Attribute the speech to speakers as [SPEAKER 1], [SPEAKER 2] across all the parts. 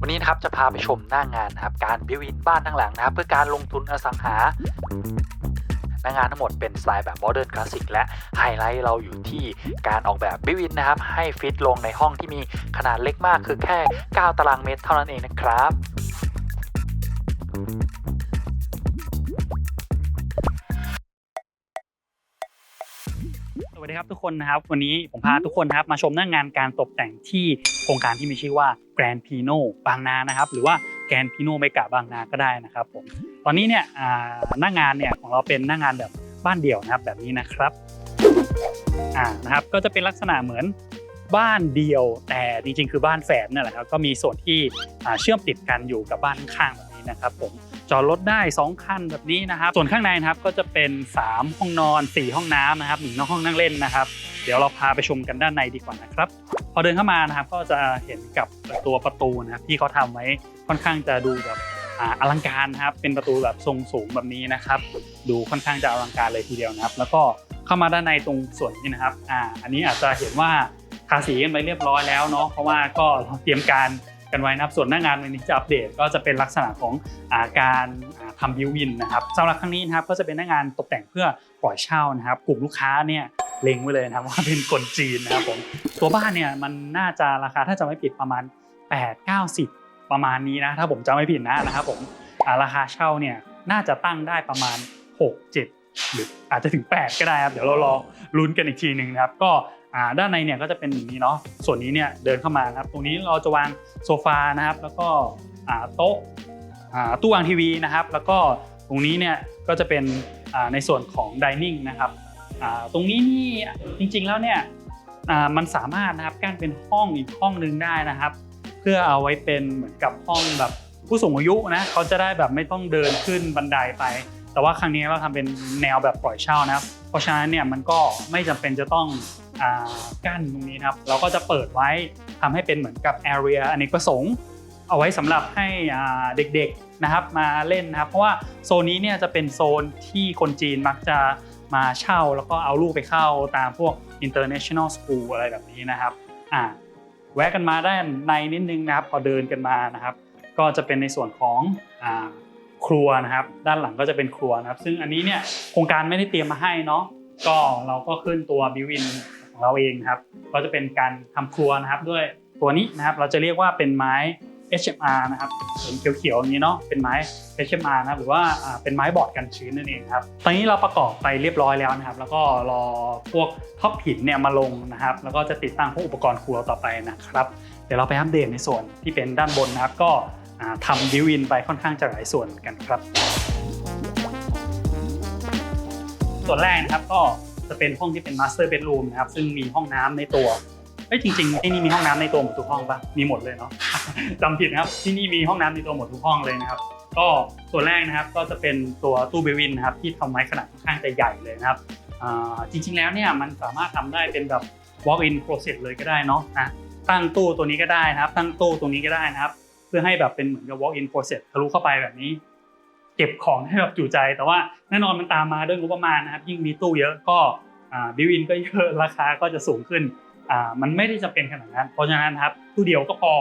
[SPEAKER 1] วันนี้นะครับจะพาไปชมหน้างงานนะครับ การบิวอินบ้านทั้งหลังนะครับ เพื่อการลงทุนอสังหาหน้างานทั้งหมดเป็นสไตล์แบบโมเดิร์นคลาสสิกและไฮไลท์เราอยู่ที่การออกแบบบิวอินนะครับ ให้ฟิตลงในห้องที่มีขนาดเล็กมากคือแค่ 9 ตารางเมตรเท่านั้นเองนะครับ วัสดีครับทุกคนนะครับ วันนี้ผมพาทุกคนนะครับมาชมหน้างานการตกแต่งที่โครงการที่มีชื่อว่า Grand Pino บางนานะครับ หรือว่า Grand Pino เมกาบางนาก็ได้นะครับผมตอนนี้เนี่ยอ่าหน้างานเนี่ยของเราเป็นหน้างานแบบบ้านเดี่ยวนะครับแบบนี้นะครับอ่านะครับก็จะเป็นลักษณะเหมือนบ้านเดียว แต่จริงๆ คือบ้านแฝดนั่นแหละครับก็มีส่วนที่อ่าเชื่อมติดกันอยู่กับบ้านข้างๆแบบนี้นะครับผม จอดรถได้ 2 คันแบบนี้นะครับ ส่วนข้างในนะครับก็จะเป็น 3 ห้องนอน 4 ห้องน้ำนะครับหนึ่งห้องนั่งเล่นนะครับ เดี๋ยวเราพาไปชมกันด้านในดีกว่านะครับ พอเดินเข้ามานะครับก็จะเห็นกับตัวประตูนะครับที่เขาทำไว้ค่อนข้างจะดูแบบอลังการนะครับ เป็นประตูแบบทรงสูงแบบนี้นะครับ ดูค่อนข้างจะอลังการเลยทีเดียวนะครับ แล้วก็เข้ามาด้านในตรงส่วนนี้นะครับอ่าอันนี้อาจจะเห็นว่าทาสีกันไปเรียบร้อยแล้วเนาะเพราะว่าก็เตรียมการ กันไว้นะครับ ส่วนหน้างานวันนี้จะอัปเดตก็จะเป็นลักษณะของอาการาทำบิววินนะครับสำหรับครั้งนี้นะครับก็จะเป็นหน้างานตกแต่งเพื่อปล่อยเช่านะครับ กลุ่มลูกค้าเนี่ยเล็งไว้เลยนะครับว่าเป็นคนจีนนะครับผมตัวบ้านเนี่ยมันน่าจะราคาถ้าจะไม่ผิดประมาณ 8 9 0 ประมาณนี้นะถ้าผมจำไม่ผิดนะนะครับผมาราคาเช่าเนี่ยน่าจะตั้งได้ประมาณ 6 7 หรืออาจจะถึง 8 ก็ได้ครับเดี๋ยวเรารอลุ้นกันอีกทีหนึ่งนะครับก็ อ่าด้านในเนี่ยก็จะเป็นอย่างนี้เนาะส่วนนี้เนี่ยเดินเข้ามานะครับ ตรงนี้เราจะวางโซฟานะครับ แล้วก็อ่าโต๊ะอ่าตู้วางทีวีนะครับ แล้วก็ตรงนี้เนี่ยก็จะเป็นอ่าในส่วนของดิเนิ่งนะครับอ่าตรงนี้นี่จริงๆแล้วเนี่ยอ่ามันสามารถนะครับกั้นเป็นห้องอีกห้องหนึงได้นะครับ เพื่อเอาไว้เป็นเหมือนกับห้องแบบผู้สูงอายุนะเขาจะได้แบบไม่ต้องเดินขึ้นบันไดไป แต่ว่าครั้งนี้เราทำเป็นแนวแบบปล่อยเช่านะครับ เพราะฉะนั้นเนี่ยมันก็ไม่จำเป็นจะต้อง กั้นตรงนี้นะครับ เราก็จะเปิดไว้ทำให้เป็นเหมือนกับ area อเนกประสงค์ เอาไว้สำหรับให้เด็กๆนะครับมาเล่นนะครับ เพราะว่าโซนนี้เนี่ยจะเป็นโซนที่คนจีนมักจะมาเช่าแล้วก็เอาลูกไปเข้าตามพวก international school อะไรแบบนี้นะครับอ่าแวะกันมาด้านในนิดนึงนะครับพอเดินกันมานะครับ ก็จะเป็นในส่วนของอ่าครัวนะครับ ด้านหลังก็จะเป็นครัวนะครับ ซึ่งอันนี้เนี่ยโครงการไม่ได้เตรียมมาให้เนาะก็เราก็ขึ้นตัวบิวิน ของเราเองครับ ก็จะเป็นการทำครัวนะครับ ด้วยตัวนี้นะครับ เราจะเรียกว่าเป็นไม้ HMR นะครับเห็นเขียวๆอย่างนี้เนาะเป็นไม้ HMR นะรหรือว่าเป็นไม้บอร์ดกันชื้นนั่นเองครับตอนนี้เราประกอบไปเรียบร้อยแล้วนะครับ แล้วก็รอพวกท็อปหินเนี่ยมาลงนะครับ แล้วก็จะติดตั้งพวกอุปกรณ์ครัวต่อไปนะครับ เดี๋ยวเราไปอัปเดตในส่วนที่เป็นด้านบนนะครับ ก็ทำดิวินไปค่อนข้างจะหลายส่วนกันครับ ส่วนแรกนะครับก็ จะเป็นห้องที่เป็น master bedroom นะครับซึ่งมีห้องน้ำในตัวเอ้ยจริงๆที่นี่มีห้องน้ำในตัวหมดทุกห้องปะมีหมดเลยเนาะจำผิดนะครับที่นี่มีห้องน้ำในตัวหมดทุกห้องเลยนะครับ ก็ส่วนแรกนะครับก็จะเป็นตัวตู้เบวินนะครับที่ทำไว้ขนาดค่อนข้างจะใหญ่เลยนะครับจริงๆแล้วเนี่ยมันสามารถทำได้เป็นแบบ walk in closet เลยก็ได้เนาะนะตั้งตู้ตัวนี้ก็ได้นะครับ ตั้งตู้ตรงนี้ก็ได้นะครับ เพื่อให้แบบเป็นเหมือนกับ walk in closet ทะลุเข้าไปแบบนี้ เก็บของให้แบบจุใจ แต่ว่าแน่นอนมันตามมาด้วยงบประมาณนะครับ ยิ่งมีตู้เยอะก็บิวอินก็เยอะราคาก็จะสูงขึ้นมันไม่ได้จำเป็นขนาดนั้น เพราะฉะนั้นครับตู้เดียวก็พอ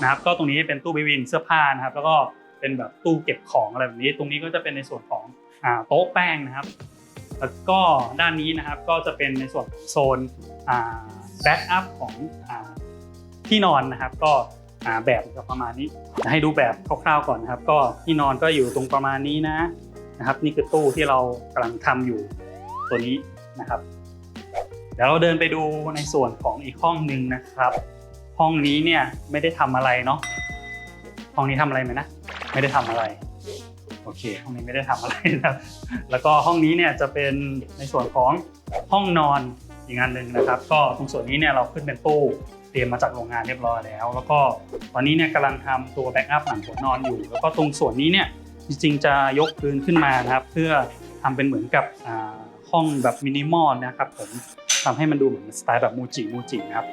[SPEAKER 1] นะครับ ก็ตรงนี้เป็นตู้บิวินเสื้อผ้านะครับ แล้วก็เป็นแบบตู้เก็บของอะไรแบบนี้ ตรงนี้ก็จะเป็นในส่วนของโต๊ะแป้งนะครับ แล้วก็ด้านนี้นะครับก็จะเป็นในส่วนโซนแบ็กอัพของอที่นอนนะครับ ก็ อ่าแบบประมาณนี้ให้ดูแบบคร่าวๆก่อนนะครับ ก็ที่นอนก็อยู่ตรงประมาณนี้นะนะครับ นี่คือตู้ที่เรากำลังทำอยู่ตัวนี้นะครับ เดี๋ยวเราเดินไปดูในส่วนของอีกห้องหนึ่งนะครับ ห้องนี้เนี่ยไม่ได้ทำอะไรเนาะห้องนี้ทำอะไรไหมนะไม่ได้ทำอะไรโอเคห้องนี้ไม่ได้ทำอะไรนะครับ แล้วก็ห้องนี้เนี่ยจะเป็นในส่วนของห้องนอนอีกงานหนึ่งนะครับ ก็ตรงส่วนนี้เนี่ยเราขึ้นเป็นตู้ รียมมาจากโรงงานเรียบร้อยแล้ว แล้วก็ตอนนี้เนี่ยกำลังทำตัวแบ็กอัพหลังหัวนอนอยู่ แล้วก็ตรงส่วนนี้เนี่ยจริงๆจะยกพื้นขึ้นมานะครับ เพื่อทำเป็นเหมือนกับห้องแบบมินิมอลนะครับผมทำให้มันดูเหมือนสไตล์แบบมูจิมูจินะครับ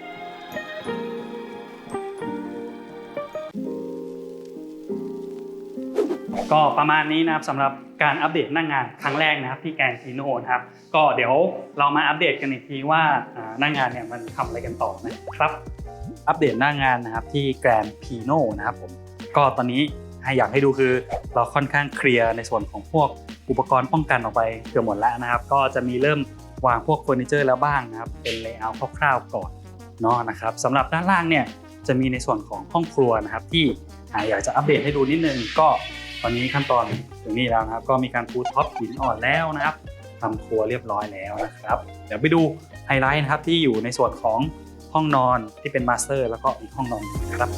[SPEAKER 1] ก็ประมาณนี้นะครับสำหรับการอัปเดตหน้างงานครั้งแรกนะครับที่แกนพีโนนะครับ ก็เดี๋ยวเรามาอัปเดตกันอีกทีว่าหน้างงานเนี่ยมันทำอะไรกันต่อนะครับ อัปเดตหน้างานนะครับที่แกรนพีโนนะครับผมก็ตอนนี้ให้อยากให้ดูคือเราค่อนข้างเคลียร์ในส่วนของพวกอุปกรณ์ป้องกันออกไปเกือบหมดแล้วนะครับ ก็จะมีเริ่มวางพวกเฟอร์นิเจอร์แล้วบ้างนะครับ เป็นเลเยอร์คร่าวๆก่อนเนาะนะครับสำหรับด้านล่างเนี่ยจะมีในส่วนของห้องครัวนะครับที่อยากจะอัปเดตให้ดูนิดนึงก็ ตอนนี้ขั้นตอนถึงนี่แล้วนะครับ ก็มีการปูท็อปหินอ่อนแล้วนะครับทำครัวเรียบร้อยแล้วนะครับ เดี๋ยวไปดูไฮไลท์นะครับที่อยู่ในส่วนของห้องนอนที่เป็นมาสเตอร์ แล้วก็อีกห้องนอนหนึ่งนะครับ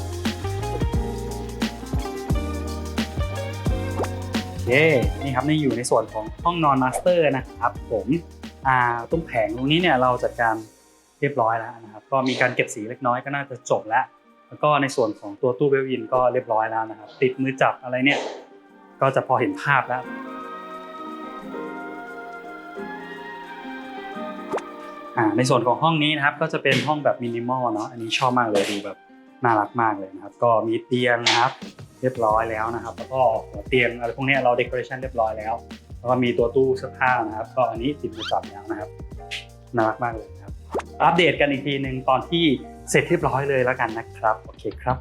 [SPEAKER 1] โอเคนี่ครับนี่อยู่ในส่วนของห้องนอนมาสเตอร์นะครับ ผมอ่าตรงแผงตรงนี้เนี่ยเราจัดการเรียบร้อยแล้วนะครับ ก็มีการเก็บสีเล็กน้อยก็น่าจะจบแล้ว แล้วก็ในส่วนของตัวตู้เบลวินก็เรียบร้อยแล้วนะครับ ติดมือจับอะไรเนี่ย ก็จะพอเห็นภาพแล้วอ่าในส่วนของห้องนี้นะครับก็จะเป็นห้องแบบมินิมอลเนาะอันนี้ชอบมากเลยดูแบบน่ารักมากเลยนะครับ ก็มีเตียงนะครับ เรียบร้อยแล้วนะครับ แล้วก็หัวเตียงอะไรพวกนี้เราเดคอเรชันเรียบร้อยแล้ว แล้วก็มีตัวตู้เสื้อผ้านะครับ ก็อันนี้ติดมือจับแล้วนะครับน่ารักมากเลยนะครับ อัปเดตกันอีกทีหนึ่งตอนที่เสร็จเรียบร้อยเลยแล้วกันนะครับ โอเคครับ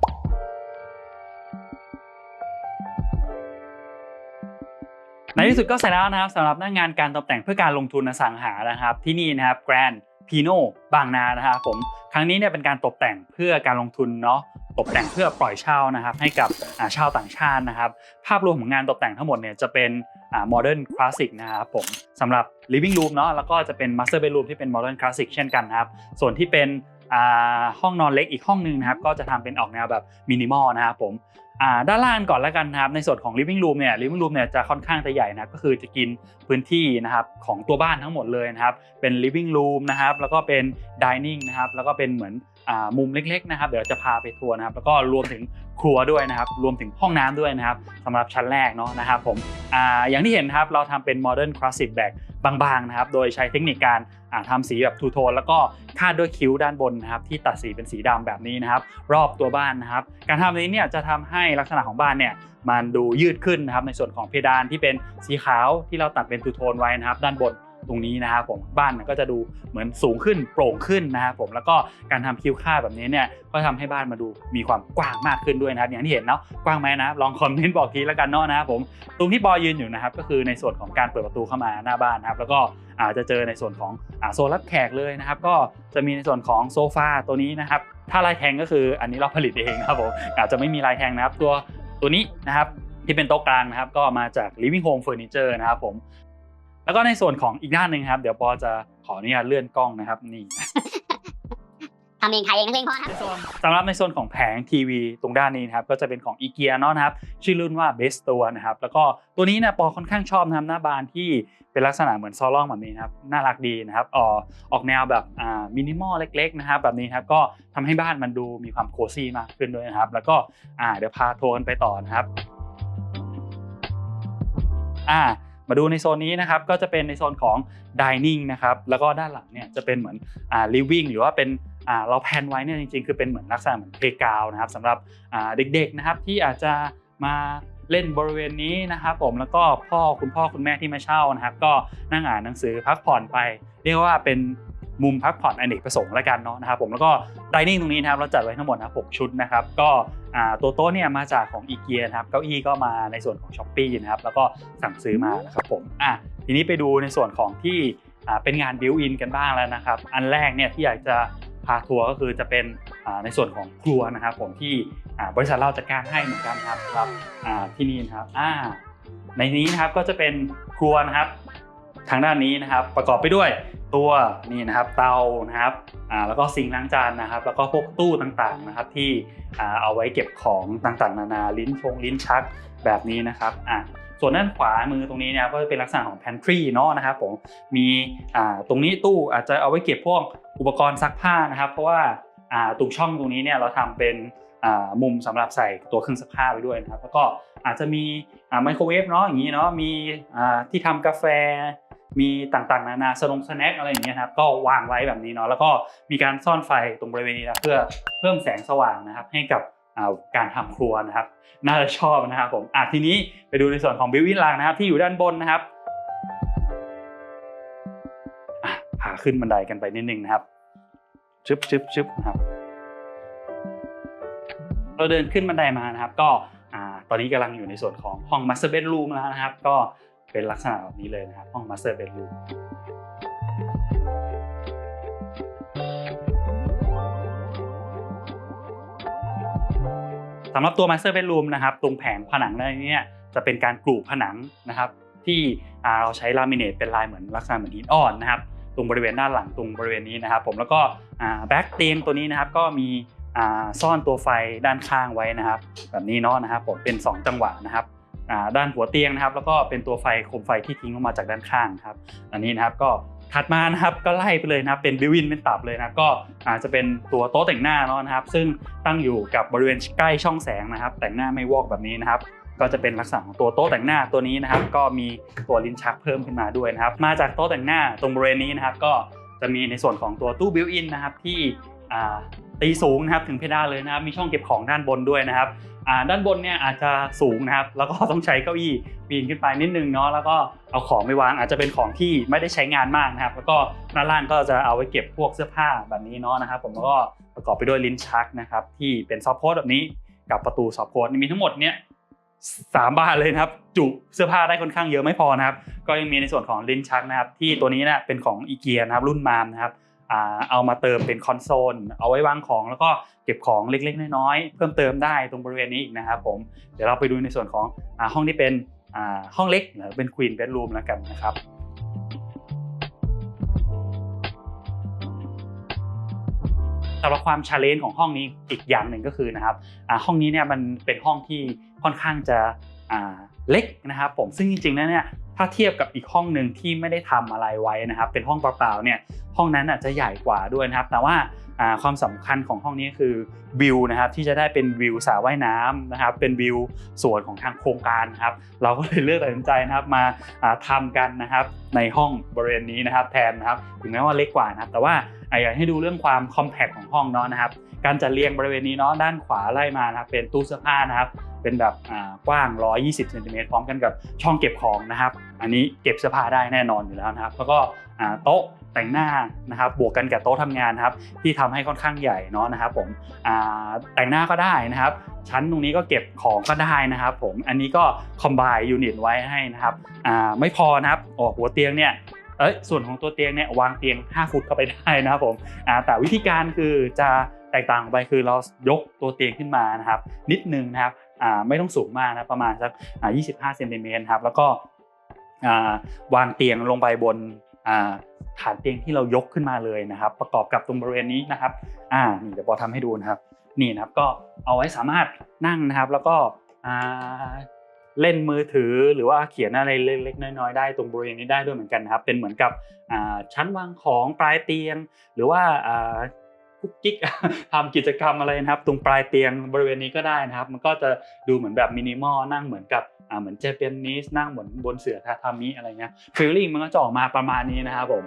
[SPEAKER 1] ในที่สุดก็เสร็จแล้วนะครับสำหรับหน้างานการตกแต่งเพื่อการลงทุนอสังหานะครับที่นี่นะครับแกรนพีโนบางนานะครับผมครั้งนี้เนี่ยเป็นการตกแต่งเพื่อการลงทุนเนาะตกแต่งเพื่อปล่อยเช่านะครับให้กับชาวต่างชาตินะครับภาพรวมของงานตกแต่งทั้งหมดเนี่ยจะเป็นโมเดิร์นคลาสสิกนะครับผมสำหรับ living room เนาะแล้วก็จะเป็น master bedroom ที่เป็น modern classic เช่นกันนะครับส่วนที่เป็น ห้องนอนเล็กอีกห้องหนึงนะครับก็จะทำเป็นออกแนวแบบมินิมอลนะครับผมด้านล่างก่อนแล้วกันนะครับในส่วนของ living room เนี่ย living room เนี่ยจะค่อนข้างจะใหญ่นะก็คือจะกินพื้นที่นะครับของตัวบ้านทั้งหมดเลยนะครับเป็น living room นะครับแล้วก็เป็น dining นะครับแล้วก็เป็นเหมือน มุมเล็กๆนะครับเดี๋ยวจะพาไปทัวร์นะครับแล้วก็รวมถึงครัวด้วยนะครับ รวมถึงห้องน้ำด้วยนะครับสำหรับชั้นแรกเนาะนะครับผมออย่างที่เห็นครับเราทำเป็น modern classic แบบบางๆนะครับโดยใช้เทคนิคการาทำสีแบบทูโทนแล้วก็คาดด้วยคิ้วด้านบนนะครับที่ตัดสีเป็นสีดำแบบนี้นะครับ รอบตัวบ้านนะครับ การทำนี้เนี่ยจะทำให้ลักษณะของบ้านเนี่ยมันดูยืดขึ้นนะครับในส่วนของเพดานที่เป็นสีขาวที่เราตัดเป็นทูโทนไว้นะครับ ด้านบน ตรงนี้นะครับผมบ้านเนี่ยก็จะดูเหมือนสูงขึ้นโปร่งขึ้นนะครับผมแล้วก็การทำคิ้วค่าแบบนี้เนี่ยก็ทำให้บ้านมาดูมีความกว้างมากขึ้นด้วยนะครับ อย่างที่เห็นเนาะกว้างไหมนะลองคอมเมนต์บอกทีแล้วกันเนาะนะครับผมตรงที่ปอยยืนอยู่นะครับก็คือในส่วนของการเปิดประตูเข้ามาหน้าบ้านนะครับแล้วก็อาจจะเจอในส่วนของอโซนรับแขกเลยนะครับ ก็จะมีในส่วนของโซฟาตัวนี้นะครับ ถ้าลายแทงก็คืออันนี้เราผลิตเองนะครับผมอาจจะไม่มีลายแทงนะครับ ตัวตัวนี้นะครับที่เป็นโต๊ะกลางนะครับ ก็มาจาก Living Home Furniture นะครับผม แล้วก็ในส่วนของอีกด้านหนึ่งครับ เดี๋ยวปอจะขออนุญาตเลื่อนกล้องนะครับนี่
[SPEAKER 2] ทำเองขายเองนักเลงพอครับ
[SPEAKER 1] สำหรับในโซนของแผงทีวีตรงด้านนี้นะครับก็จะเป็นของอีเกียเนาะนะครับ ชื่อรุ่นว่าเบสตัวนะครับแล้วก็ตัวนี้นะปอค่อนข้างชอบนะครับหน้าบานที่เป็นลักษณะเหมือนซอลล่องแบบนี้นะครับน่ารักดีนะครับออกออกแนวแบบอ่ามินิมอลเล็กๆนะครับแบบนี้ครับก็ทำให้บ้านมันดูมีความโคซี่มากขึ้นด้วยนะครับ แล้วก็อ่าเดี๋ยวพาทัวร์กันไปต่อนะครับอ่า มาดูในโซนนี้นะครับก็จะเป็นในโซนของ dining นะครับแล้วก็ด้านหลังเนี่ยจะเป็นเหมือนอ่า living หรือว่าเป็นอ่าเราแพนไว้เนี่ยจริงๆ คือเป็นเหมือนลักษณะเหมือนเพกาวนะครับสำหรับอ่าเด็กๆนะครับที่อาจจะมาเล่นบริเวณนี้นะครับผมแล้วก็พ่อคุณพ่อคุณแม่ที่มาเช่านะครับ ก็นั่งอ่านหนังสือพักผ่อนไป เรียกว่าเป็น มุมพักผ่อนอเนกประสงค์แล้วกันเนาะนะครับผมแล้วก็ดิเนิ่งตรงนี้นะครับเราจัดไว้ทั้งหมดนะ6ชุดนะครับก็ตัวโต๊ะเนี่ยมาจากของอีเกียนะครับเก้าอี้ก็มาในส่วนของช้อปปี้นะครับแล้วก็สั่งซื้อมานะครับผมอะทีนี้ไปดูในส่วนของที่เป็นงานบิวอินกันบ้างแล้วนะครับ อันแรกเนี่ยที่อยากจะพาทัวร์ก็คือจะเป็นในส่วนของครัวนะครับผมที่บริษัทเราจัดการให้เหมือนกันครับครับที่นี่นะครับอ่าในนี้นะครับก็จะเป็นครัวนะครับ ทางด้านนี้นะครับประกอบไปด้วยตัวนี่นะครับเตานะครับอ่าแล้วก็ซิงล้างจานนะครับ แล้วก็พวกตู้ต่างๆนะครับที่อ่าเอาไว้เก็บของต่างๆ นานาลิ้นชงลิ้นชักแบบนี้นะครับอ่าส่วนด้านขวามือตรงนี้นะครับก็จะเป็นลักษณะของ pantry เนาะนะครับผมมีอ่าตรงนี้ตู้อาจจะเอาไว้เก็บพวกอุปกรณ์ซักผ้านะครับ เพราะว่าอ่าตรงช่องตรงนี้เนี่ยเราทำเป็นมุมสำหรับใส่ตัวเครื่องซักผ้าไปด้วยนะครับ แล้วก็อาจจะมีไมโครเวฟเนาะอย่างนี้เนาะมีที่ทำกาแฟ มีต่างๆ นานาสนงสแน็คอะไรอย่างเงี้ยครับก็วางไว้แบบนี้เนาะแล้วก็มีการซ่อนไฟตรงบริเวณนี้นะเพื่อเพิ่มแสงสว่างนะครับให้กับการทำครัวนะครับ น่าจะชอบนะครับผมอะทีนี้ไปดูในส่วนของบิวอินลางนะครับที่อยู่ด้านบนนะครับอะพาขึ้นบันไดกันไปนิดนึงนะครับชึบชึบชึบนะครับ เราเดินขึ้นบันไดมานะครับ ก็อ่าตอนนี้กำลังอยู่ในส่วนของห้อง master bedroom แล้วนะครับ ก็ เป็นลักษณะแบบนี้เลยนะครับห้อง master bedroom สำหรับตัว master bedroom นะครับตรงแผงผนังอะไรเนี้จะเป็นการกรูผนังนะครับ ที่เราใช้ลามิเนตเป็นลายเหมือนลักษณะเหมือนหินอ่อนนะครับตรงบริเวณด้านหลังตรงบริเวณนี้นะครับ ผมแล้วก็แบ็กเตียงตัวนี้นะครับก็มีซ่อนตัวไฟด้านข้างไว้นะครับ แบบนี้เนาะนะครับผมเป็น 2 จังหวะนะครับ ด้านหัวเตียงนะครับ แล้วก็เป็นตัวไฟโคมไฟที่ทิ้งออกมาจากด้านข้างครับ อันนี้นะครับก็ถัดมานะครับก็ไล่ไปเลยนะครับเป็นบิวินเป็นตับเลยนะก็อาจจะเป็นตัวโต๊ะแต่งหน้าเนาะนะครับ ซึ่งตั้งอยู่กับบริเวณใกล้ช่องแสงนะครับ แต่งหน้าไม่วอกแบบนี้นะครับ ก็จะเป็นลักษณะของตัวโต๊ะแต่งหน้าตัวนี้นะครับ ก็มีตัวลิ้นชักเพิ่มขึ้นมาด้วยนะครับ มาจากโต๊ะแต่งหน้าตรงบริเวณนี้นะครับ ก็จะมีในส่วนของตัวตู้บิวอินนะครับที่ ตีสูงนะครับถึงเพดานเลยนะครับมีช่องเก็บของด้านบนด้วยนะครับด้านบนเนี่ยอาจจะสูงนะครับแล้วก็ต้องใช้เก้าอี้ปีนขึ้นไปนิดนึงเนาะแล้วก็เอาของไปวางอาจจะเป็นของที่ไม่ได้ใช้งานมากนะครับ แล้วก็ด้านล่างก็จะเอาไว้เก็บพวกเสื้อผ้าแบบนี้เนาะนะครับ ผมแล้วก็ประกอบไปด้วยลิ้นชักนะครับที่เป็นซอฟต์โพสแบบนี้กับประตูซอฟต์โพสมีทั้งหมดเนี่ยสามบานเลยนะครับ จุเสื้อผ้าได้ค่อนข้างเยอะไม่พอนะครับ ก็ยังมีในส่วนของลิ้นชักนะครับ ที่ตัวนี้นะเป็นของอีเกียนะครับรุ่นมามนะครับ เอามาเติมเป็นคอนโซล เอาไว้วางของแล้วก็เก็บของเล็กๆ น้อยๆ เพิ่มเติมได้ตรงบริเวณนี้อีกนะครับผม เดี๋ยวเราไปดูในส่วนของอห้องที่เป็นห้องเล็กหรือเป็นควีนเบดรูมแล้วกันนะครับสำหรับความชาเลนจ์ของห้องนี้อีกอย่างหนึ่งก็คือนะครับห้องนี้เนี่ยมันเป็นห้องที่ค่อนข้างจะเล็กนะครับผมซึ่งจริงๆแล้วเนี่ย ถ้าเทียบกับอีกห้องหนึ่งที่ไม่ได้ทำอะไรไว้นะครับ เป็นห้องเปล่าๆเนี่ยห้องนั้นอาจจะใหญ่กว่าด้วยนะครับ แต่ว่า ความสำคัญของห้องนี้คือวิวนะครับที่จะได้เป็นวิวสระว่ายน้ำนะครับ เป็นวิวสวนของทางโครงการครับ เราก็เลยเลือกตัดสินใจนะครับมาอ่าทำกันนะครับในห้องบริเวณนี้นะครับแทนนะครับถึงแม้ว่าเล็กกว่านะครับ แต่ว่าอยากให้ดูเรื่องความคอมแพคของห้องเนาะนะครับ การจัดเรียงบริเวณนี้เนาะด้านขวาไล่มานะครับเป็นตู้เสื้อผ้านะครับเป็นแบบกว้าง 120เซนติเมตรพร้อมกันกับช่องเก็บของนะครับ อันนี้เก็บเสื้อผ้าได้แน่นอนอยู่แล้วนะครับ แล้วก็โต๊ะ แต่งหน้านะครับบวกกันกับโต๊ะทำงานครับที่ทำให้ค่อนข้างใหญ่เนาะนะครับผมแต่งหน้าก็ได้นะครับ ชั้นตรงนี้ก็เก็บของก็ได้นะครับ ผมอันนี้ก็คอมไบยูนิตไว้ให้นะครับไม่พอนะครับออกหัวเตียงเนี่ยเอ้ยส่วนของตัวเตียงเนี่ยวางเตียง 5 ฟุตเข้าไปได้นะครับผมแต่วิธีการคือจะแตกต่างออกไปคือเรายกตัวเตียงขึ้นมานะครับ นิดนึงนะครับไม่ต้องสูงมากนะประมาณสักอ่า25เซนติเมตรครับแล้วก็วางเตียงลงไปบน ฐานเตียงที่เรายกขึ้นมาเลยนะครับ ประกอบกับตรงบริเวณนี้นะครับ อ่านี่เดี๋ยวปอทำให้ดูนะครับ นี่นะครับก็เอาไว้สามารถนั่งนะครับ แล้วก็อ่าเล่นมือถือหรือว่าเขียนอะไรเล็กๆน้อยๆได้ตรงบริเวณนี้ได้ด้วยเหมือนกันนะครับ เป็นเหมือนกับชั้นวางของปลายเตียง หรือว่าุ๊กกิ๊กทำกิจกรรมอะไรนะครับ ตรงปลายเตียงบริเวณนี้ก็ได้นะครับ มันก็จะดูเหมือนแบบมินิมอลนั่งเหมือนกับอ่าเหมือนเจแปนนิสนั่งเหมือนบนเสื่อทาทามิอะไรเงี้ยฟีลลิ่งมันก็จะออกมาประมาณนี้นะครับผม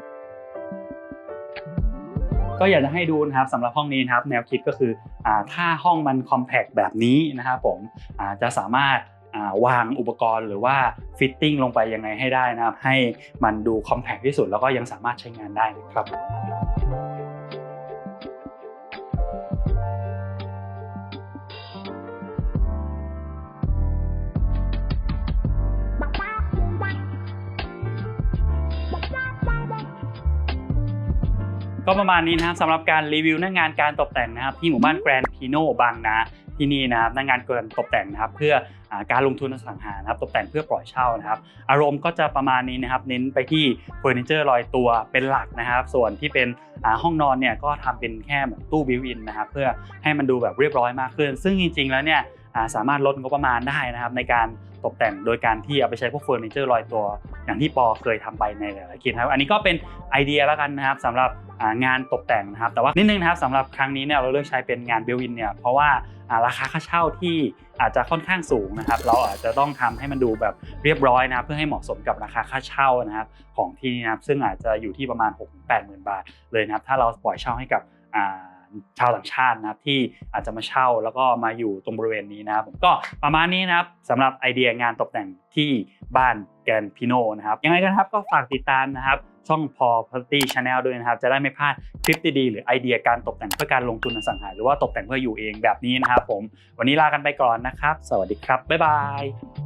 [SPEAKER 1] ก็อยากจะให้ดูนะครับสำหรับห้องนี้นะครับ แนวคิดก็คืออถ้าห้องมันคอมแพคแบบนี้นะครับผมจะสามารถวางอุปกรณ์หรือว่าฟิตติ้งลงไปยังไงให้ได้นะครับ ให้มันดูคอมแพคที่สุดแล้วก็ยังสามารถใช้งานได้นะครับ ก็ประมาณนี้นะครับสำหรับการรีวิวหน้างานการตกแต่งนะครับที่หมู่บ้านแกรนด์พีโนบางนาที่นี่นะครับหน้างานการตกแต่งนะครับเพื่ออาการลงทุนอสังหานะครับตกแต่งเพื่อปล่อยเช่านะครับ อารมณ์ก็จะประมาณนี้นะครับ เน้นไปที่เฟอร์นิเจอร์ลอยตัวเป็นหลักนะครับ ส่วนที่เป็นอ่าห้องนอนเนี่ยก็ทำเป็นแค่เหมือนตู้บิวอินนะครับเพื่อให้มันดูแบบเรียบร้อยมากขึ้น ซึ่งจริง ๆ แล้วเนี่ยอ่า สามารถลดงบประมาณได้นะครับ ในการตกแต่งโดยการที่เอาไปใช้พวกเฟอร์นิเจอร์ลอยตัว อย่างที่ปอเคยทำไปในหลายๆคลิปนะครับ อันนี้ก็เป็นไอเดียแล้วกันนะครับสำหรับงานตกแต่งนะครับ แต่ว่านิดนึงนะครับสำหรับครั้งนี้เนี่ยเราเลือกใช้เป็นงานบิวอินเนี่ยเพราะว่าราคาค่าเช่าที่อาจจะค่อนข้างสูงนะครับ เราอาจจะต้องทำให้มันดูแบบเรียบร้อยนะเพื่อให้เหมาะสมกับราคาค่าเช่านะครับของที่นี่นะครับซึ่งอาจจะอยู่ที่ประมาณ 6 8 0 0 0 0 บาทเลยนะครับถ้าเราปล่อยเช่าให้กับ ชาวต่างชาตินะครับที่อาจจะมาเช่าแล้วก็มาอยู่ตรงบริเวณนี้นะครับผมก็ประมาณนี้นะครับสำหรับไอเดียงานตกแต่งที่บ้านแกนพิโนนะครับยังไงก็นครับก็ฝากติดตามนะครับช่องพอ Property Channel ด้วยนะครับ จะได้ไม่พลาดคลิปดีๆ หรือไอเดียการตกแต่งเพื่อการลงทุนอสังหาหรือว่าตกแต่งเพื่ออยู่เองแบบนี้นะครับผม วันนี้ลากันไปก่อนนะครับ สวัสดีครับ บ๊ายบาย